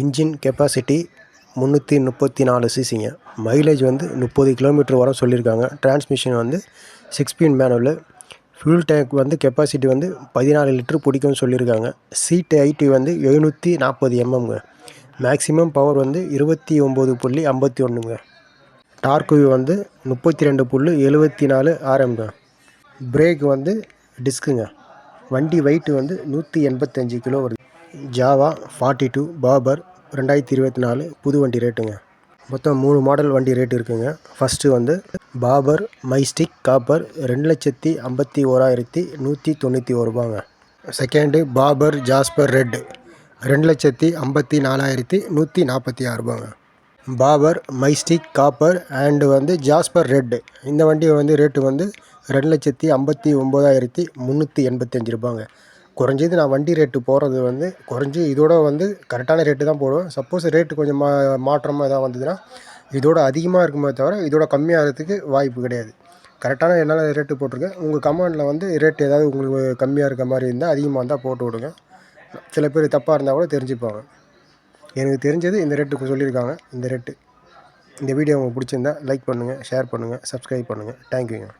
Engine capacity முந்நூற்றி முப்பத்தி நாலு சிசிங்க. மைலேஜ் வந்து முப்பது கிலோமீட்டர் வரும் சொல்லியிருக்காங்க. டிரான்ஸ்மிஷன் வந்து சிக்ஸ் பீன் மேனுவலு ஃபியூல் டேங்க் வந்து கெப்பாசிட்டி வந்து பதினாலு லிட்டர் பிடிக்கும்னு சொல்லியிருக்காங்க. சீட்டு ஐடி வந்து எழுநூற்றி நாற்பது எம்எம்ங்க. மேக்ஸிமம் பவர் வந்து இருபத்தி ஒம்பது புள்ளி ஐம்பத்தி ஒன்றுங்க. டார்க்கு வந்து முப்பத்தி ரெண்டு புள்ளி எழுபத்தி நாலு ஆர்எம்ங்க. பிரேக் வந்து டிஸ்க்குங்க. வண்டி வெயிட்டு வந்து நூற்றி எண்பத்தஞ்சு கிலோ வருது. ஜாவா ஃபார்ட்டி டூ பாபர் ரெண்டாயிரத்தி இருபத்தி நாலு புது வண்டி ரேட்டுங்க மொத்தம் மூணு மாடல் வண்டி ரேட் இருக்குங்க. ஃபஸ்ட்டு வந்து பாபர் மைஸ்டிக் காப்பர் ரெண்டு லட்சத்தி ஐம்பத்தி ஓராயிரத்தி நூற்றி தொண்ணூற்றி ஒரு ரூபாங்க. செகண்டு பாபர் ஜாஸ்பர் ரெட் ரெண்டு லட்சத்தி ஐம்பத்தி நாலாயிரத்தி நூற்றி நாற்பத்தி ஆறு ரூபாங்க. பாபர் மைஸ்டிக் காப்பர் அண்டு வந்து ஜாஸ்பர் ரெட்டு இந்த வண்டி வந்து ரேட்டு வந்து ரெண்டு லட்சத்தி ஐம்பத்தி ஒம்பதாயிரத்தி முந்நூற்றி எண்பத்தஞ்சு ரூபாங்க. குறைஞ்சது நான் வண்டி ரேட்டு போடுறது வந்து குறைஞ்சி இதோட வந்து கரெக்டான ரேட்டு தான் போடுவேன். சப்போஸ் ரேட்டு கொஞ்சம் மா மாற்றமாக எதாவது வந்ததுன்னா இதோட அதிகமாக இருக்குமே தவிர இதோட கம்மியாகிறதுக்கு வாய்ப்பு கிடையாது. கரெக்டான என்னால் ரேட்டு போட்டிருக்கேன். உங்கள் கமெண்டில் வந்து ரேட் ஏதாவது உங்களுக்கு கம்மியாக இருக்க மாதிரி இருந்தால் அதிகமாக இருந்தால் போட்டு விடுங்க. சில பேர் தப்பாக இருந்தால் கூட தெரிஞ்சுப்பாங்க. எனக்கு தெரிஞ்சது இந்த ரேட்டுக்கு சொல்லியிருக்காங்க. இந்த ரேட்டு இந்த வீடியோ உங்களுக்கு பிடிச்சிருந்தா லைக் பண்ணுங்கள் ஷேர் பண்ணுங்கள் சப்ஸ்கிரைப் பண்ணுங்கள் தேங்க்யூங்க